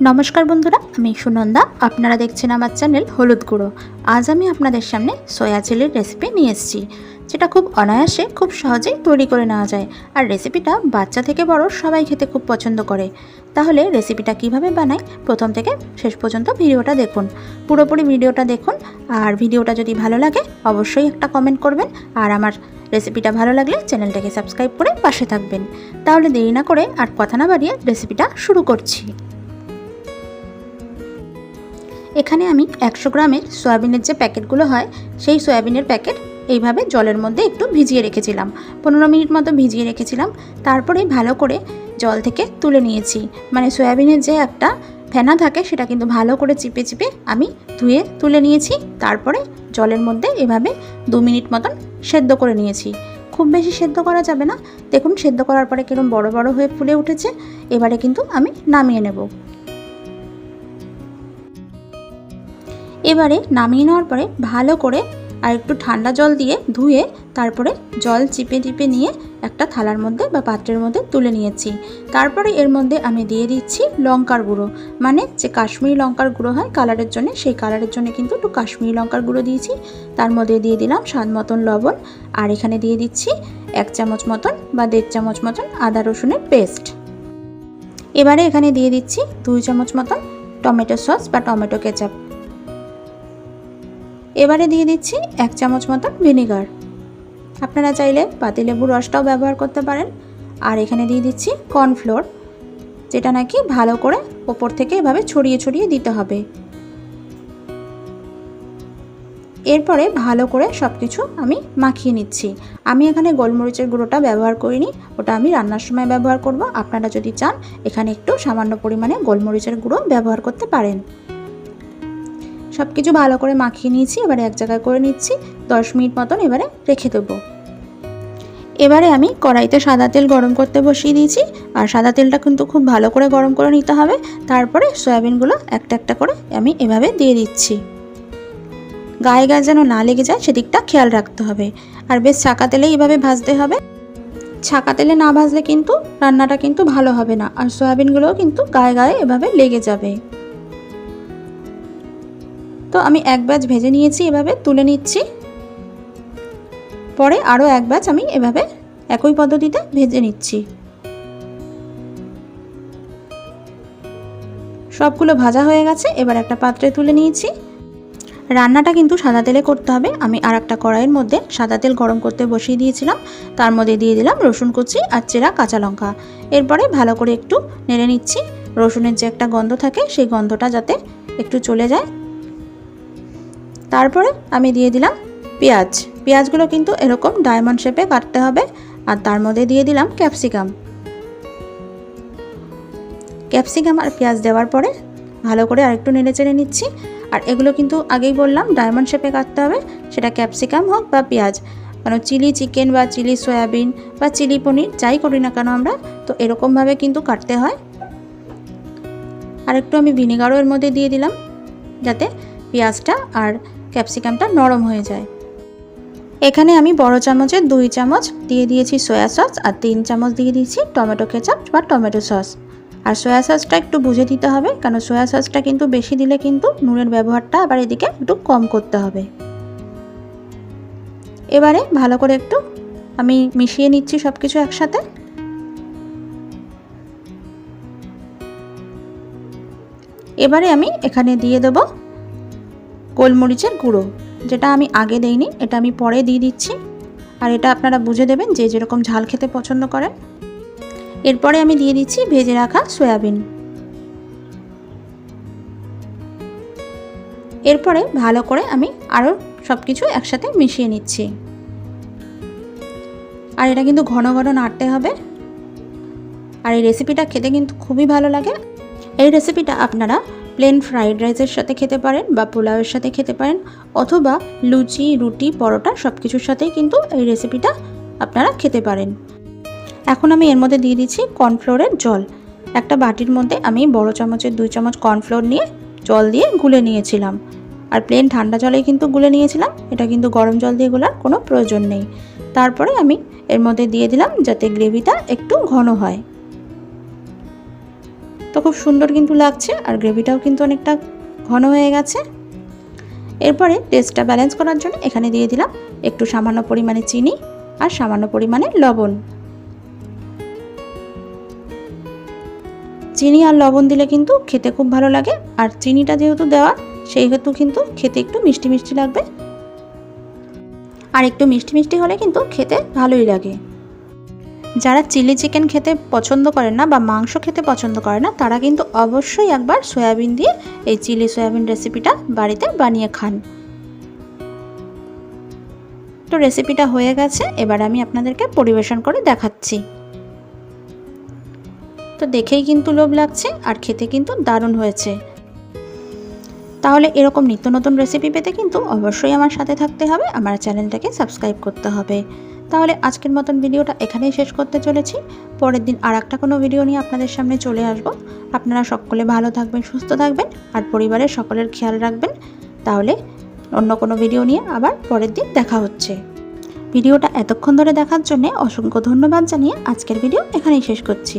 নমস্কার বন্ধুরা, আমি সুনন্দা। আপনারা দেখছেন আমার চ্যানেল হলুদ গুঁড়ো। আজ আমি আপনাদের সামনে সয়া চিলির রেসিপি নিয়ে এসেছি, যেটা খুব অনায়াসে, খুব সহজেই তৈরি করে নেওয়া যায়। আর রেসিপিটা বাচ্চা থেকে বড় সবাই খেতে খুব পছন্দ করে। তাহলে রেসিপিটা কীভাবে বানাই, প্রথম থেকে শেষ পর্যন্ত ভিডিওটা দেখুন। পুরোপুরি ভিডিওটা দেখুন। আর ভিডিওটা যদি ভালো লাগে, অবশ্যই একটা কমেন্ট করবেন। আর আমার রেসিপিটা ভালো লাগলে চ্যানেলটাকে সাবস্ক্রাইব করে পাশে থাকবেন। তাহলে দেরি না করে আর কথা না বাড়িয়ে রেসিপিটা শুরু করছি। এখানে আমি একশো গ্রামের সয়াবিনের যে প্যাকেটগুলো হয়, সেই সয়াবিনের প্যাকেট এইভাবে জলের মধ্যে একটু ভিজিয়ে রেখেছিলাম। পনেরো মিনিট মতো ভিজিয়ে রেখেছিলাম। তারপরে ভালো করে জল থেকে তুলে নিয়েছি। মানে সয়াবিনের যে একটা ফেনা থাকে, সেটা কিন্তু ভালো করে চিপে চিপে আমি ধুয়ে তুলে নিয়েছি। তারপরে জলের মধ্যে এভাবে দু মিনিট মতন সেদ্ধ করে নিয়েছি। খুব বেশি সেদ্ধ করা যাবে না। দেখুন, সেদ্ধ করার পরে কিরম বড় বড় হয়ে ফুলে উঠেছে। এবারে কিন্তু আমি নামিয়ে নেব। এবারে নামিয়ে নেওয়ার পরে ভালো করে আর একটু ঠান্ডা জল দিয়ে ধুয়ে তারপরে জল চিপে চিপে নিয়ে একটা থালার মধ্যে বা পাত্রের মধ্যে তুলে নিয়েছি। তারপরে এর মধ্যে আমি দিয়ে দিচ্ছি লঙ্কার গুঁড়ো। মানে যে কাশ্মীরি লঙ্কার গুঁড়ো হয় কালারের জন্য, সেই কালারের জন্য কিন্তু একটু কাশ্মীরি লঙ্কার গুঁড়ো দিয়েছি। তার মধ্যে দিয়ে দিলাম স্বাদ মতন লবণ। আর এখানে দিয়ে দিচ্ছি এক চামচ মতন বা দেড় চামচ মতন আদা রসুনের পেস্ট। এবারে এখানে দিয়ে দিচ্ছি দুই চামচ মতন টমেটো সস বা টমেটো কেচাপ। এবারে দিয়ে দিচ্ছি এক চামচ মতন ভিনেগার। আপনারা চাইলে পাতিলেবুর রসটাও ব্যবহার করতে পারেন। আর এখানে দিয়ে দিচ্ছি কর্নফ্লোর, যেটা নাকি ভালো করে ওপর থেকে এভাবে ছড়িয়ে ছড়িয়ে দিতে হবে। এরপরে ভালো করে সব কিছু আমি মাখিয়ে নিচ্ছি। আমি এখানে গোলমরিচের গুঁড়োটা ব্যবহার করিনি, ওটা আমি রান্নার সময় ব্যবহার করব। আপনারা যদি চান, এখানে একটু সামান্য পরিমাণে গোলমরিচের গুঁড়ো ব্যবহার করতে পারেন। সব কিছু ভালো করে মাখিয়ে নিয়েছি, এবারে এক জায়গায় করে নিচ্ছি, দশ মিনিট মতন এবারে রেখে দেবো। এবারে আমি কড়াইতে সাদা তেল গরম করতে বসিয়ে দিয়েছি, আর সাদা তেলটা কিন্তু খুব ভালো করে গরম করে নিতে হবে, তারপরে সয়াবিনগুলো একটা একটা করে আমি এভাবে দিয়ে দিচ্ছি। গায়ে গায়ে যেন না লেগে যায়, সেদিকটা খেয়াল রাখতে হবে। আর বেশ ছাকা তেলে এইভাবে ভাজতে হবে। ছাকা তেলে না ভাজলে কিন্তু রান্নাটা কিন্তু ভালো হবে না, আর সয়াবিনগুলোও কিন্তু গায়ে গায়ে এভাবে লেগে যাবে। তো আমি এক ব্যাচ ভেজে নিয়েছি, এভাবে তুলে নিচ্ছি। পরে আরও এক ব্যাচ আমি এভাবে একই পদ্ধতিতে ভেজে নিচ্ছি। সবগুলো ভাজা হয়ে গেছে, এবার একটা পাত্রে তুলে নিয়েছি। রান্নাটা কিন্তু সাদা তেলে করতে হবে। আমি আর একটা কড়াইয়ের মধ্যে সাদা তেল গরম করতে বসিয়ে দিয়েছিলাম। তার মধ্যে দিয়ে দিলাম রসুন কুচি আর চেরা কাঁচা লঙ্কা। এরপরে ভালো করে একটু নেড়ে নিচ্ছি। রসুনের যে একটা গন্ধ থাকে, সেই গন্ধটা যাতে একটু চলে যায়। তারপরে আমি দিয়ে দিলাম পেঁয়াজ। পেঁয়াজগুলো কিন্তু এরকম ডায়মন্ড শেপে কাটতে হবে আর তার মধ্যে দিয়ে দিলাম ক্যাপসিকাম ক্যাপসিকাম আর পেঁয়াজ দেওয়ার পরে ভালো করে আরেকটু নেড়ে চেড়ে নিচ্ছি। আর এগুলো কিন্তু আগেই বললাম ডায়মন্ড শেপে কাটতে হবে, সেটা ক্যাপসিকাম হোক বা পেঁয়াজ। কারণ চিলি চিকেন বা চিলি সয়াবিন বা চিলি পনির যাই করি না কেন আমরা, তো এরকমভাবে কিন্তু কাটতে হয়। আর একটু আমি ভিনেগারও এর মধ্যে দিয়ে দিলাম, যাতে পেঁয়াজটা আর ক্যাপসিকামটা নরম হয়ে যায়। এখানে আমি বড় চামচের দুই চামচ দিয়ে দিয়েছি সয়া সস আর তিন চামচ দিয়ে দিয়েছি টমেটো কেচাপ বা টমেটো সস। আর সয়া সসটা একটু বুঝে দিতে হবে, কারণ সয়া সসটা কিন্তু বেশি দিলে কিন্তু নুনের ব্যবহারটা আবার এদিকে একটু কম করতে হবে। এবারে ভালো করে একটু আমি মিশিয়ে নিচ্ছি সব কিছু একসাথে। এবারে আমি এখানে দিয়ে দেব গোলমরিচের গুঁড়ো, যেটা আমি আগে দেইনি, এটা আমি পরে দিয়ে দিচ্ছি। আর এটা আপনারা বুঝে দেবেন যে যেরকম ঝাল খেতে পছন্দ করেন। এরপরে আমি দিয়ে দিচ্ছি ভেজে রাখা সয়াবিন। এরপরে ভালো করে আমি আরও সব কিছু একসাথে মিশিয়ে নিচ্ছি। আর এটা কিন্তু ঘন ঘন নাড়তে হবে। আর এই রেসিপিটা খেতে কিন্তু খুবই ভালো লাগে। এই রেসিপিটা আপনারা প্লেন ফ্রাইড রাইসের সাথে খেতে পারেন বা পোলাওয়ের সাথে খেতে পারেন, অথবা লুচি, রুটি, পরোটা সব কিছুর সাথেই কিন্তু এই রেসিপিটা আপনারা খেতে পারেন। এখন আমি এর মধ্যে দিয়ে দিচ্ছি কর্নফ্লোরের জল। একটা বাটির মধ্যে আমি বড় চামচের দুই চামচ কর্নফ্লোর নিয়ে জল দিয়ে গুলে নিয়েছিলাম। আর প্লেন ঠান্ডা জলে কিন্তু গুলে নিয়েছিলাম, এটা কিন্তু গরম জল দিয়ে গোলার কোনো প্রয়োজন নেই। তারপরে আমি এর মধ্যে দিয়ে দিলাম যাতে গ্রেভিটা একটু ঘন হয়। তো খুব সুন্দর কিন্তু লাগছে আর গ্রেভিটাও কিন্তু অনেকটা ঘন হয়ে গেছে। এরপরে টেস্টটা ব্যালেন্স করার জন্য এখানে দিয়ে দিলাম একটু সামান্য পরিমাণে চিনি আর সামান্য পরিমাণে লবণ। চিনি আর লবণ দিলে কিন্তু খেতে খুব ভালো লাগে আর চিনিটা যেহেতু দেওয়া সেই হেতু কিন্তু খেতে একটু মিষ্টি মিষ্টি লাগবে। আর একটু মিষ্টি মিষ্টি হলে কিন্তু খেতে ভালোই লাগে। যারা চিলি চিকেন খেতে পছন্দ করে না বা মাংস খেতে পছন্দ করে না, তারা কিন্তু অবশ্যই একবার সয়াবিন দিয়ে এই চিলি সয়াবিন রেসিপিটা বাড়িতে বানিয়ে খান। তো রেসিপিটা হয়ে গেছে, এবার আমি আপনাদেরকে পরিবেশন করে দেখাচ্ছি। তো দেখেই কিন্তু লোভ লাগছে আর খেতে কিন্তু দারুণ হয়েছে। তাহলে এরকম নিত্য নতুন রেসিপি পেতে কিন্তু অবশ্যই আমার সাথে থাকতে হবে, আমার চ্যানেলটাকে সাবস্ক্রাইব করতে হবে। তাহলে আজকের মতন ভিডিওটা এখানেই শেষ করতে চলেছি। পরের দিন আর একটা কোনো ভিডিও নিয়ে আপনাদের সামনে চলে আসব। আপনারা সকলে ভালো থাকবেন, সুস্থ থাকবেন আর পরিবারের সকলের খেয়াল রাখবেন। তাহলে অন্য কোনো ভিডিও নিয়ে আবার পরের দিন দেখা হচ্ছে। ভিডিওটা এতক্ষণ ধরে দেখার জন্যে অসংখ্য ধন্যবাদ জানিয়ে আজকের ভিডিও এখানেই শেষ করছি।